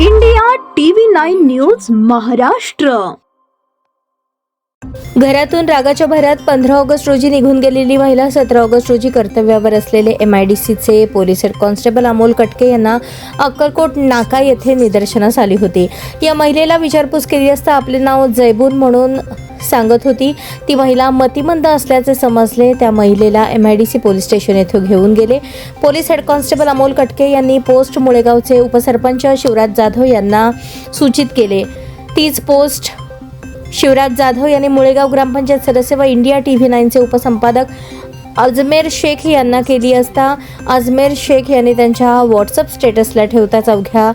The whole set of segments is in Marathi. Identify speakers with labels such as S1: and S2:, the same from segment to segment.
S1: India TV nine news Maharashtra
S2: घरातून रागाच्या भरात पंधरा ऑगस्ट रोजी निघून गेलेली महिला सतरा ऑगस्ट रोजी कर्तव्यावर असलेले एम आय डी सीचे police head constable Amol Katke यांना अक्कलकोट नाका येथे निदर्शनास आली होती. या महिलेला विचारपूस केली असता आपले नाव जैबून म्हणून सांगत होती. ती महिला मतिमंद असल्याचे समजले. त्या महिलेला M I D C police station येथे घेऊन गेले. पोलीस हेड कॉन्स्टेबल अमोल कटके यांनी पोस्ट मुळेगावचे उपसरपंच शिवराज जाधव यांना सूचित केले. तीच पोस्ट शिवराज जाधव यांनी मुळेगाव ग्रामपंचायत सदस्य व इंडिया टी व्ही नाईनचे उपसंपादक अजमेर शेख यांना केली असता अजमेर शेख यांनी त्यांच्या व्हॉट्सअप स्टेटसला ठेवताच अवघ्या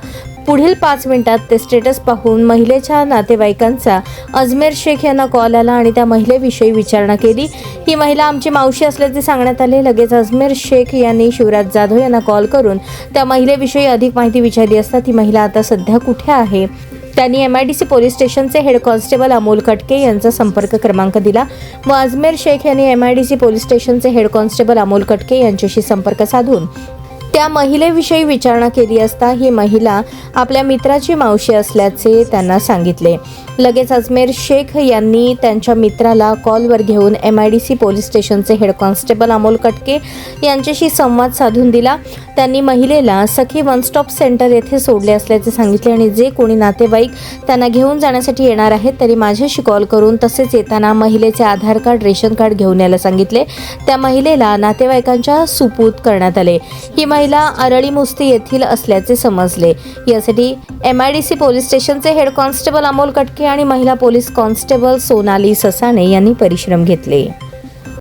S2: पुढील पाच मिनिटात ते स्टेटस पाहून महिलेच्या नातेवाईकांचा अजमेर शेख यांना कॉल आला आणि त्या महिलेविषयी विचारणा केली. ही महिला आमची मावशी असल्याचे सांगण्यात आले. लगेच अजमेर शेख यांनी शिवराज जाधव यांना कॉल करून त्या महिलेविषयी अधिक माहिती विचारली असता ती महिला आता सध्या कुठे आहे? त्यांनी M I D C police स्टेशनचे हेड कॉन्स्टेबल अमोल कटके यांचा संपर्क क्रमांक दिला व अजमेर शेख यांनी M I D C police स्टेशनचे हेड कॉन्स्टेबल अमोल कटके यांच्याशी संपर्क साधून त्या महिलेविषयी विचारणा केली असता ही महिला आपल्या मित्राची मावशी असल्याचे त्यांना सांगितले. लगेच अजमेर शेख यांनी त्यांच्या मित्राला कॉलवर घेऊन M I D C police स्टेशनचे हेड कॉन्स्टेबल अमोल कटके यांच्याशी संवाद साधून दिला. त्यांनी महिलेला सखी वन स्टॉप सेंटर येथे सोडले असल्याचे सांगितले आणि जे कोणी नातेवाईक त्यांना घेऊन जाण्यासाठी येणार आहेत तरी माझ्याशी कॉल करून तसेच येताना महिलेचे आधार कार्ड रेशन कार्ड घेऊन यायला सांगितले. त्या महिलेला नातेवाईकांच्या सुपूत करण्यात आले. ही महिला अरळी मुस्ती येथील असल्याचे समजले. यासाठी M I D C police स्टेशनचे हेड कॉन्स्टेबल अमोल कटके आणि महिला पोलीस कॉन्स्टेबल सोनाली ससाणे यांनी परिश्रम घेतले.